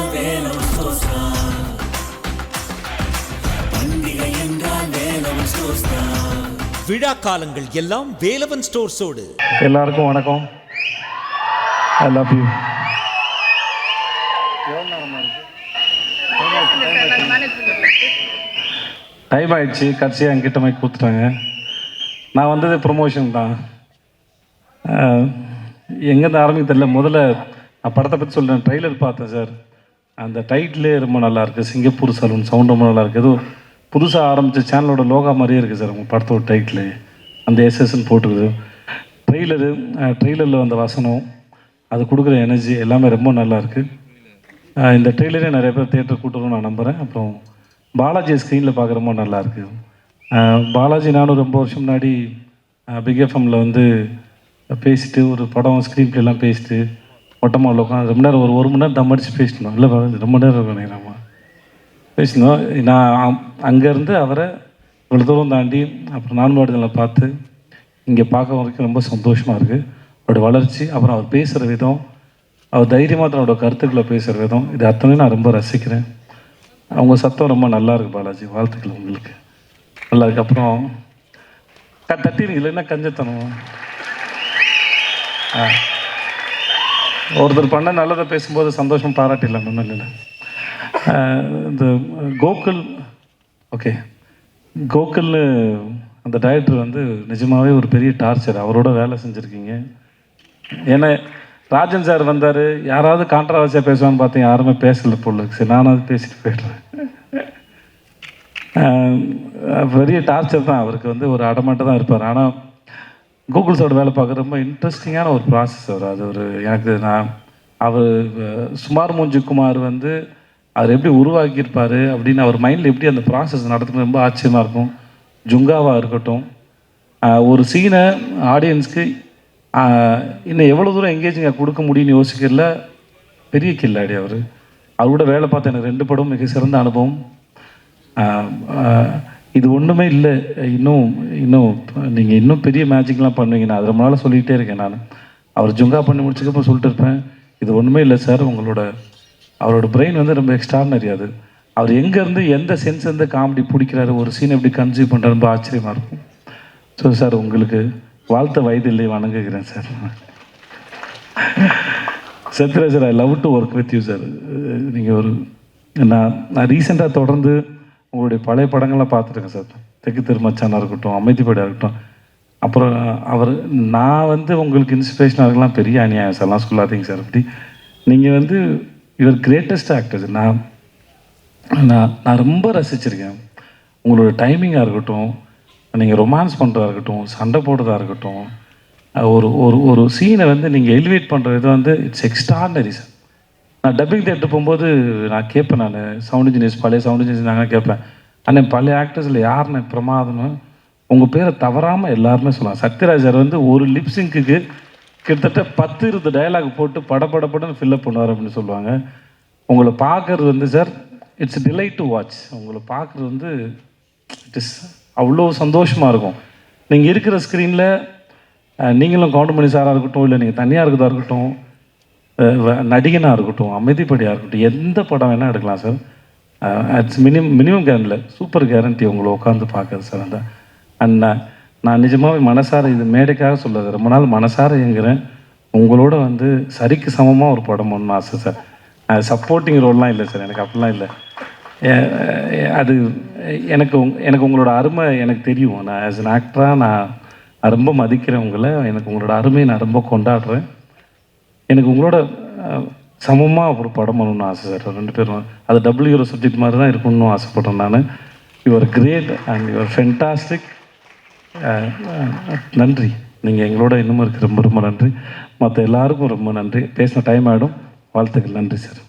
என்றால் வேலவன் ஸ்டோர்ஸ் தான் பண்டிகை என்றால் வேலவன் ஸ்டோர்ஸ் தான் விழா காலங்கள் எல்லாம் வேலவன் ஸ்டோர்ஸோடு. எல்லாருக்கும் வணக்கம். ஐ லவ் யூ டைம் ஆயிடுச்சு. கடைசியாக என்கிட்ட மாதிரி கொடுத்துட்டாங்க. நான் வந்தது ப்ரொமோஷன் தான். எங்கேருந்து ஆரம்பிக்க தெரியல. முதல்ல நான் படத்தை பற்றி சொல்கிறேன் ட்ரெய்லர் பார்த்தேன் சார் அந்த டைட்டிலே ரொம்ப நல்லா இருக்குது சிங்கப்பூர் சலூன் சவுண்ட் ரொம்ப நல்லா இருக்குது ஏதோ புதுசாக ஆரம்பித்த சேனலோட லோகா மாதிரியே இருக்குது சார் உங்கள் படத்தோட டைட்டில் அந்த எஸ்எஸ்ன்னு போட்டுக்குது. ட்ரெய்லரு ட்ரெய்லரில் வந்த வசனம் அது கொடுக்குற எனர்ஜி எல்லாமே ரொம்ப நல்லா இருக்குது இந்த ட்ரெய்லரே நிறைய பேர் தேட்டர் கூட்டணும்னு நான் நம்புகிறேன் அப்புறம் பாலாஜி ஸ்க்ரீனில் பார்க்க ரொம்ப நல்லாருக்கு பாலாஜி நானும் ரொம்ப வருஷம் முன்னாடி பிக் எஃப்எம்மில் வந்து பேசிட்டு ஒரு படம் ஸ்க்ரீன் எல்லாம் பேசிட்டு மொட்டமாக உட்காந்து ரொம்ப நேரம் ஒரு ஒரு மணி நேரம் தம் அடித்து பேசிட்டோம் இல்லை ரொம்ப நேரம் இருக்கும் நேரமா பேசினோம். நான் அங்கேருந்து அவரை இவ்வளோ தூரம் தாண்டி அப்புறம் நான்பாடுதலை பார்த்து இங்கே பார்க்க வரைக்கும் ரொம்ப சந்தோஷமாக இருக்குது அவரோட வளர்ச்சி அப்புறம் அவர் பேசுகிற விதம் அவர் தைரியமாக தன்னோட கருத்துக்களை பேசுகிற விதம் இது அத்தனையும் நான் ரொம்ப ரசிக்கிறேன். அவங்க சத்தம் ரொம்ப நல்லா இருக்குது பாலாஜி. வாழ்த்துக்கள் உங்களுக்கு. நல்லா இருக்கு. அப்புறம் க தட்டிடுங்க இல்லைன்னா கஞ்சத்தனம். ஆ. ஒருத்தர் பண்ண நல்லதை பேசும்போது சந்தோஷம் பாராட்டிடலாம் ஒன்றும் இல்லை இந்த கோகுல் ஓகே கோகுல் அந்த டைரக்டர் வந்து நிஜமாவே ஒரு பெரிய டார்ச்சர் அவரோட வேலை செஞ்சுருக்கீங்க. ஏன்னா ராஜன் சார் வந்தார். யாராவது கான்ட்ரவர்சியாக பேசுவான்னு பார்த்தேன் யாருமே பேசலை பொருளுக்கு சரி நானாவது பேசிட்டு போயிடுறேன். பெரிய டார்ச்சர் தான். அவருக்கு வந்து ஒரு அடமாட்டம் தான் இருப்பார். ஆனால் கூகுள் வேலை பார்க்க ரொம்ப இன்ட்ரெஸ்டிங்கான ஒரு ப்ராசஸ் அவர். அது ஒரு எனக்கு நான் அவர் சுமார் மூஞ்சி குமார் வந்து அவர் எப்படி உருவாக்கியிருப்பார் அப்படின்னு அவர் மைண்டில் எப்படி அந்த ப்ராசஸ் நடத்துறது ரொம்ப ஆச்சரியமாக இருக்கும். ஜுங்காவாக இருக்கட்டும். ஒரு சீனை ஆடியன்ஸ்க்கு இன்னும் எவ்வளோ தூரம் எங்கேஜிங்காக கொடுக்க முடியும்னு யோசிக்கல. பெரிய கில்லாடி அவர். அவரோட வேலை பார்த்த எனக்கு ரெண்டு படம் மிக சிறந்த அனுபவம். இது ஒன்றுமே இல்லை. இன்னும் இன்னும் நீங்கள் இன்னும் பெரிய மேஜிக்லாம் பண்ணுவீங்க. நான் அது ரொம்ப நாளாக சொல்லிகிட்டே இருக்கேன் நான். அவர் ஜுங்கா பண்ணி முடிச்சதுக்கப்புறம் சொல்லிட்டு இருப்பேன். இது ஒன்றுமே இல்லை சார். உங்களோட அவரோட பிரெயின் வந்து ரொம்ப எக்ஸ்ட்ரானரி அது. அவர் எங்கேருந்து எந்த சென்ஸ் இருந்து காமெடி பிடிக்கிறாரு ஒரு சீன் எப்படி கன்சியூவ் பண்ணுறாரு ரொம்ப ஆச்சரியமாக இருக்கும். ஸோ சார் உங்களுக்கு வாழ்த்த வயது இல்லை வணங்குகிறேன் sir. Sathyaraj sir I love to work with you sir நீங்கள் ஒரு நான் நான் ரீசெண்டாக தொடர்ந்து உங்களுடைய பழைய படங்கள்லாம் பார்த்துருக்கேன் சார். தெற்கு திருமச்சானாக இருக்கட்டும் அமைதிப்படையாக இருக்கட்டும். அப்புறம் அவர் நான் வந்து உங்களுக்கு இன்ஸ்பிரேஷனாக இருக்கலாம் பெரிய அநியாயம் சார்லாம் சொல்லாதீங்க சார். அப்படி நீங்கள் வந்து யுவர் கிரேட்டஸ்ட் ஆக்டர் நான் நான் நான் ரொம்ப ரசிச்சிருக்கேன். உங்களோட டைமிங்காக இருக்கட்டும் நீங்கள் ரொமான்ஸ் பண்ணுறதா இருக்கட்டும் சண்டை போடுறதா இருக்கட்டும் ஒரு ஒரு ஒரு சீனை வந்து நீங்கள் எலிவேட் பண்ணுற இது வந்து இட்ஸ் எக்ஸ்ட்ராடனரி சார். நான் டப்பிங் தேட்டர் போகும்போது நான் கேட்பேன் நான். சவுண்ட் இன்ஜினியர்ஸ் பழைய சவுண்ட் இன்ஜினியர்ஸ் நாங்கள் கேட்பேன். அண்ணன் பழைய ஆக்டர்ஸில் யாருன்னு பிரமாதம்னு? உங்கள் பேரை தவறாமல் எல்லாருமே சொல்லலாம். சத்யராஜ் சார் வந்து ஒரு லிப்ஸிங்க்கு கிட்டத்தட்ட பத்து இருபது டயலாக் போட்டு படப்படப்படன்னு ஃபில்லப் பண்ணுவார் அப்படின்னு சொல்லுவாங்க. உங்களை பார்க்கறது வந்து sir it's delight to watch உங்களை பார்க்குறது வந்து இட் இஸ் அவ்வளோ சந்தோஷமாக இருக்கும். நீங்கள் இருக்கிற ஸ்க்ரீனில் நீங்களும் கவுண்டமணி சாராக இருக்கட்டும் இல்லை நீங்கள் தனியாக இருக்கிறதா இருக்கட்டும் நடிகனாக இருக்கட்டும் அமைதிப்படியாக இருக்கட்டும் எந்த படம் வேணால் எடுக்கலாம் சார். அட்ஸ் மினிமம் மினிமம் கேரண்டில் சூப்பர் கேரண்டி உங்களை உட்காந்து பார்க்குறது சார் அந்த அண்ட் நான் நிஜமாகவே மனசார இது மேடைக்காக சொல்லாது ரொம்ப நாள் மனசார எங்கிறேன் உங்களோட வந்து சரிக்கு சமமாக ஒரு படம் ஒன்று ஆசை சார். அது சப்போர்ட்டிங் ரோல்லாம் இல்லை சார். எனக்கு அப்படிலாம் இல்லை. அது எனக்கு உங்- எனக்கு உங்களோட அருமை எனக்கு தெரியும். நான் ஆஸ் அன் ஆக்டராக நான் நான் ரொம்ப மதிக்கிறேன் உங்களை. எனக்கு உங்களோட அருமையை நான் ரொம்ப கொண்டாடுறேன். எனக்கு உங்களோட சமமாக ஒரு படம் பண்ணணும்னு ஆசை சார். ரெண்டு பேரும். அது டபுள் ஹீரோ சப்ஜெக்ட் மாதிரி தான் இருக்கணும்னு ஆசைப்பட்றேன் நான். Your great and your fantastic நன்றி. நீங்கள் எங்களோட இன்னமும் இருக்கிற ரொம்ப ரொம்ப நன்றி. மற்ற எல்லாருக்கும் ரொம்ப நன்றி. பேசின டைம் ஆகிடும் வாழ்த்துக்கள். நன்றி சார்.